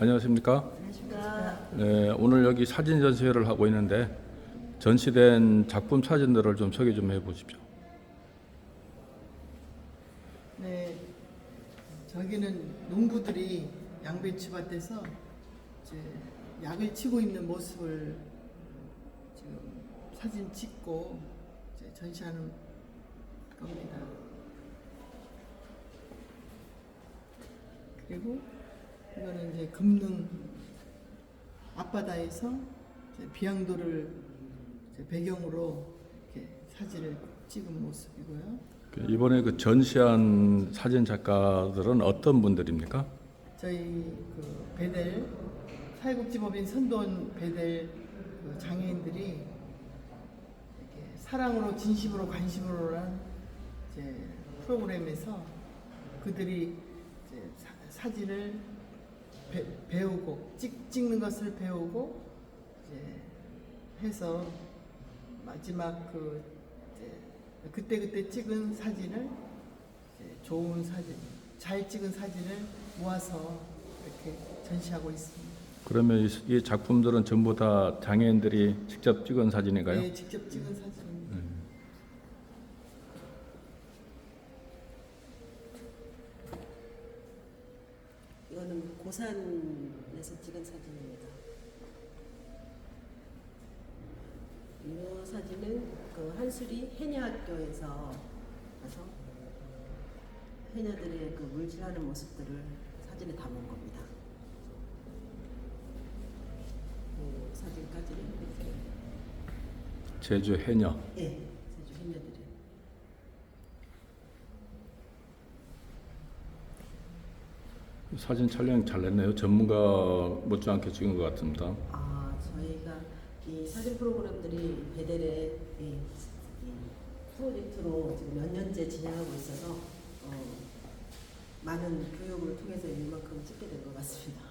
안녕하십니까? 안녕하십니까. 네, 오늘 여기 사진 전시회를 하고 있는데 전시된 작품 사진들을 좀 소개 좀 해보십시오. 네, 저기는 농부들이 양배추밭에서 이제 약을 치고 있는 모습을 지금 사진 찍고 이제 전시하는 겁니다. 그리고 이거는 이제 금능 앞바다에서 비양도를 배경으로 사진을 찍은 모습이고요. 그 이번에 그 전시한 사진 작가들은 어떤 분들입니까? 저희 그 베델 사회복지법인 선도원 베델 그 장애인들이 이렇게 사랑으로 진심으로 관심으로란 프로그램에서 그들이 사진을 배, 배우고 찍, 찍는 것을 배우고 이제 해서 마지막 그 그때 그때 찍은 사진을 좋은 사진, 잘 찍은 사진을 모아서 이렇게 전시하고 있습니다. 그러면 이, 이 작품들은 전부 다 장애인들이 직접 찍은 사진인가요? 네, 직접 찍은 사진입니다. 이거는 고산에서 찍은 사진입니다. 이 사진은 그 한수리 해녀학교에서 가서 해녀들의 그 물질하는 모습들을 사진에 담은 겁니다. 그 사진까지는 이렇게 제주 해녀. 예, 제주 해녀들이 사진 촬영 잘 냈네요. 전문가 못지않게 찍은 것 같습니다. 아, 저희가 이 사진 프로그램들이 베델의 이, 이 프로젝트로 지금 몇 년째 진행하고 있어서 어, 많은 교육을 통해서 이만큼 찍게 된 것 같습니다.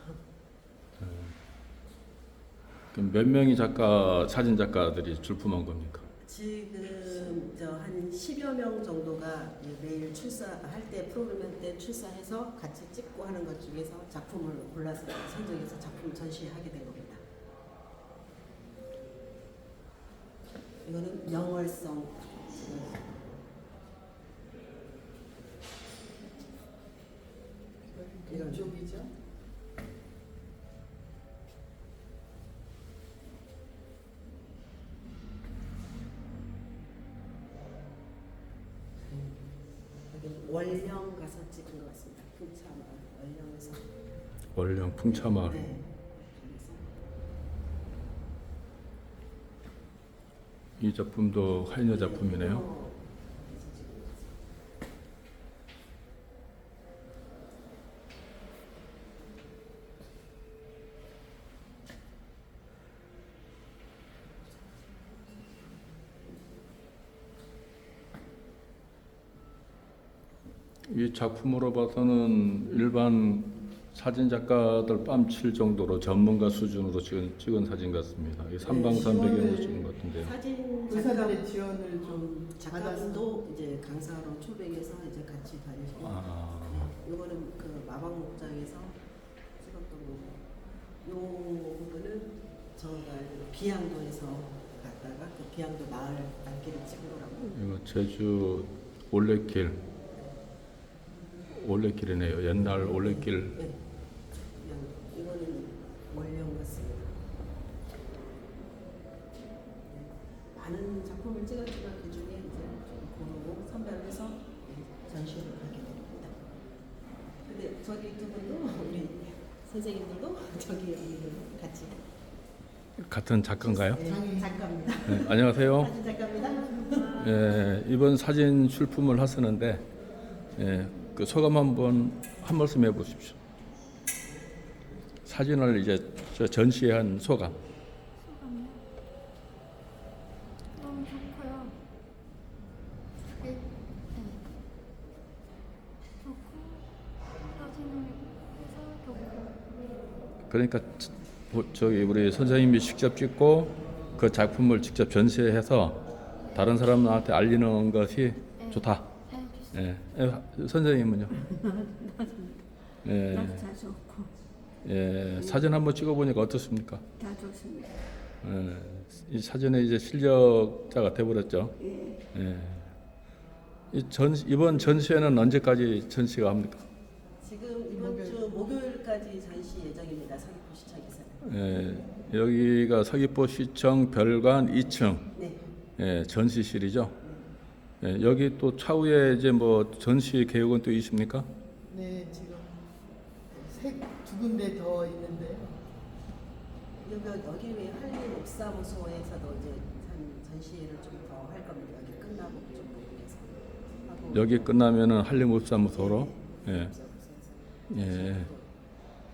그럼 몇 명의 작가 사진 작가들이 출품한 겁니까? 지금 저 한 10여 명 정도가 매일 출사할 때 프로그램 할 때 출사해서 같이 찍고 하는 것 중에서 작품을 골라서 선정해서 작품 전시하게 된 겁니다. 이거는 영월성 이런 이쪽이죠. 월령 가서 찍은 것 같습니다. 풍차마을 월령에서 월령 풍차마을. 네. 이 작품도 해녀 작품이네요. 어, 그래서 찍은 것 같습니다. 이 작품으로 봐서는 일반 사진 작가들 뺨칠 정도로 전문가 수준으로 찍은, 찍은 사진 같습니다. 이 삼방산 배경으로 찍은 것 같은데요. 사진 작가 의사들의 지원을 좀 작가분도 이제 강사로 초백에서 이제 같이 다니시고 아, 네, 요거는 그 마방 목장에서 찍었던 거고 요 부분은 저가 알기로 비양도에서 갔다가 그 비양도 마을 단길을 찍으라고 이거 제주 올레길 올레길이네요. 옛날 올레길 네. 그냥 이거는 원령 같습니다. 네, 많은 작품을 찍었지만 그 중에 이제 좀 고르고 선별해서 네, 전시를 하게 됩니다. 근데 저기 두 분도 우리 선생님들도 저기 여기를 같이 같은 작가인가요? 네, 작가입니다. 네, 안녕하세요. 사진 작가입니다. 예, 이번 사진 출품을 하시는데 예, 그 소감 한번 한 말씀 해보십시오. 사진을 이제 저 전시한 소감. 소감이요? 너무 좋고요. 네. 네. 좋고 사진을 해서 좋고 그러니까 저- 뭐 저기 우리 선생님이 직접 찍고 그 작품을 직접 전시해서 다른 사람한테 알리는 것이 좋다. 네, 예, 예, 선생님은요? 예, 낙차 좋고 예, 사진 한번 찍어 보니까 어떻습니까? 다 좋습니다. 예, 이 사진에 이제 실력자가 돼 버렸죠. 예. 예. 이 전, 이번 전시회는 언제까지 전시가 합니까? 지금 이번 주 목요일까지 전시 예정입니다. 서귀포 시청에서는. 예, 여기가 서귀포 시청 별관 2층 네. 예, 전시실이죠. 예, 여기 또 차후에 이제 뭐 전시 계획은 또 있습니까? 네, 지금 세두 군데 더 있는데 여기 여기 한림 옥사무소에서도 이제 한 전시회를 좀 더 할 겁니다. 여기 끝나고 좀 하고 여기 끝나면은 한림읍사무소로 예, 옥사무소에서 예.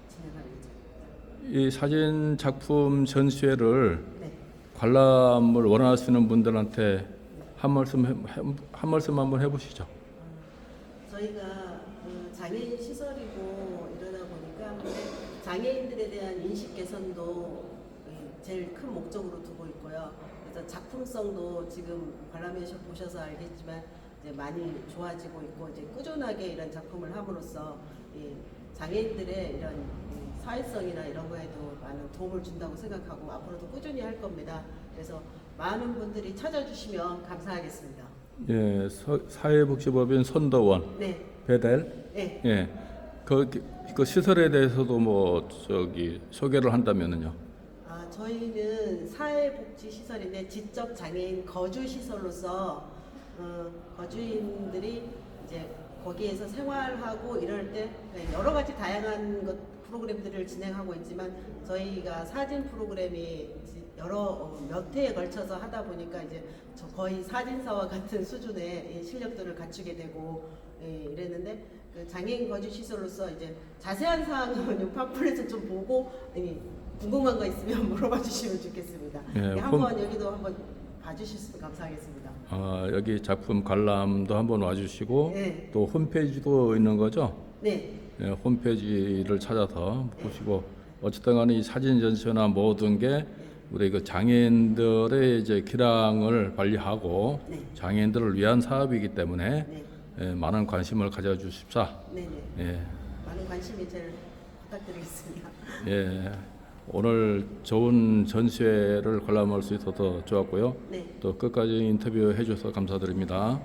진행할 예정입니다. 이 사진 작품 전시회를 네. 관람을 원하시는 분들한테 한 말씀 해, 한 말씀 한번 해보시죠. 저희가 그 장애인 시설이고 이러다 보니까 장애인들에 대한 인식 개선도 이 제일 큰 목적으로 두고 있고요. 그래서 작품성도 지금 관람해서 보셔서 알겠지만 이제 많이 좋아지고 있고 이제 꾸준하게 이런 작품을 함으로써 이 장애인들의 이런 이 사회성이나 이런 거에도 많은 도움을 준다고 생각하고 앞으로도 꾸준히 할 겁니다. 그래서 많은 분들이 찾아주시면 감사하겠습니다. 예, 서- 사회복지법인 선도원 네, 베델 네. 예, 그, 그 시설에 대해서도 뭐 저기 소개를 한다면은요. 아, 저희는 사회복지시설인데 지적 장애인 거주시설로서 어, 거주인들이 이제 거기에서 생활하고 이럴 때 여러 가지 다양한 것, 프로그램들을 진행하고 있지만 저희가 사진 프로그램이 지- 여러 어, 몇 회에 걸쳐서 하다 보니까 이제 저 거의 사진사와 같은 수준의 이 실력들을 갖추게 되고 예, 이랬는데 그 장애인 거주 시설로서 이제 자세한 사항은 이 팜플렛을 좀 보고 예, 궁금한 거 있으면 물어봐 주시면 좋겠습니다. 예, 예, 한번 여기도 한번 봐주셨으면 감사하겠습니다. 아, 여기 작품 관람도 한번 와주시고 네. 또 홈페이지도 있는 거죠. 네, 예, 홈페이지를 찾아서 보시고 어쨌든 간에 이 사진 전시나 모든 게 우리 그 장애인들의 이제 기량을 관리하고 네. 장애인들을 위한 사업이기 때문에 네, 예, 많은 관심을 가져주십사. 네, 네. 예, 많은 관심이 제일 부탁드리겠습니다. 예, 오늘 좋은 전시회를 관람할 수 있어서 좋았고요. 네, 또 끝까지 인터뷰 해 주셔서 감사드립니다.